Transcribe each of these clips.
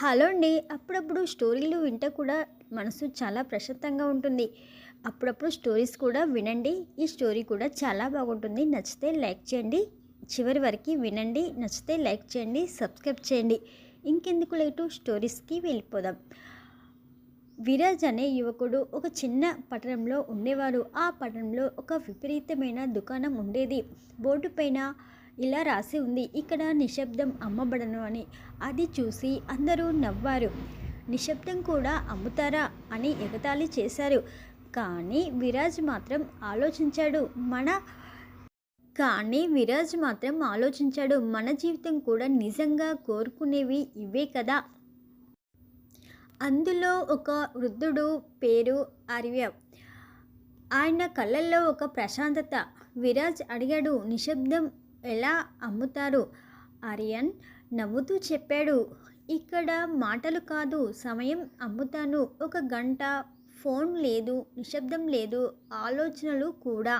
Hello అండి. అప్పుడప్పుడు స్టోరీలు వింటే కూడా మనసు చాలా ప్రశాంతంగా ఉంటుంది. అప్పుడప్పుడు స్టోరీస్ కూడా వినండి. ఈ స్టోరీ కూడా చాలా బాగుంటుంది. నచ్చితే లైక్ చేయండి. చివరి వరకు వినండి. నచ్చితే లైక్ చేయండి. సబ్స్క్రైబ్ చేయండి. ఇంకెందుకు లేటు? స్టోరీస్కి వెళ్ళిపోదాం. విరాజ్ అనే యువకుడు ఒక చిన్న పట్టణంలో ఉండేవారు. ఆ పట్టణంలో ఒక విపరీతమైన దుకాణం ఉండేది. బోర్డు పైన ఇలా రాసి ఉంది. ఇక్కడ నిశ్శబ్దం అమ్మబడను అని. అది చూసి అందరూ నవ్వారు. నిశ్శబ్దం కూడా అమ్ముతారా అని ఎగతాళి చేశారు. కానీ విరాజ్ మాత్రం ఆలోచించాడు. మన కానీ విరాజ్ మాత్రం ఆలోచించాడు. మన జీవితం కూడా నిజంగా కోరుకునేవి ఇవే కదా. అందులో ఒక వృద్ధుడు పేరు ఆర్య. ఆయన కళ్ళల్లో ఒక ప్రశాంతత. విరాజ్ అడిగాడు నిశ్శబ్దం ఎలా అమ్ముతారు? ఆర్యన్ నవ్వుతూ చెప్పాడు. ఇక్కడ మాటలు కాదు సమయం అమ్ముతాను. ఒక గంట ఫోన్ లేదు నిశ్శబ్దం లేదు ఆలోచనలు కూడా.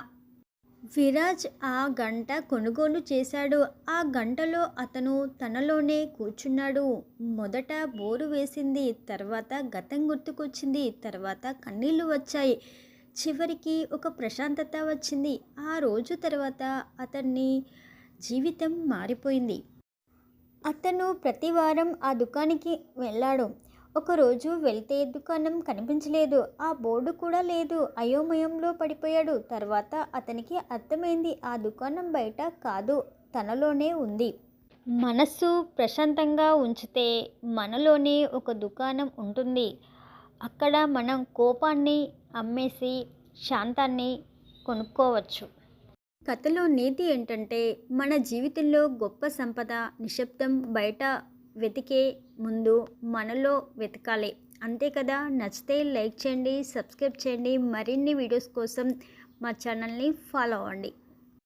విరాజ్ ఆ గంట కొనుగోలు చేశాడు. ఆ గంటలో అతను తనలోనే కూర్చున్నాడు. మొదట బోరు వేసింది తర్వాత గతం గుర్తుకొచ్చింది తర్వాత కన్నీళ్ళు వచ్చాయి. చివరికి ఒక ప్రశాంతత వచ్చింది. ఆ రోజు తర్వాత అతన్ని జీవితం మారిపోయింది. అతను ప్రతివారం ఆ దుకాణానికి వెళ్ళాడు. ఒకరోజు వెళ్తే దుకాణం కనిపించలేదు. ఆ బోర్డు కూడా లేదు. అయోమయంలో పడిపోయాడు. తర్వాత అతనికి అర్థమైంది ఆ దుకాణం బయట కాదు తనలోనే ఉంది. మనస్సు ప్రశాంతంగా ఉంచితే మనలోనే ఒక దుకాణం ఉంటుంది. అక్కడ మనం కోపాన్ని అమ్మేసి శాంతాన్ని కొనుక్కోవచ్చు. కథలో నీతి ఏంటంటే మన జీవితంలో గొప్ప సంపద నిశ్శబ్దం బయట వెతికే ముందు మనలో వెతకాలి. అంతే కదా? నచ్చితే లైక్ చేయండి సబ్స్క్రైబ్ చేయండి. మరిన్ని వీడియోస్ కోసం మా ఛానల్ని ఫాలో అవ్వండి.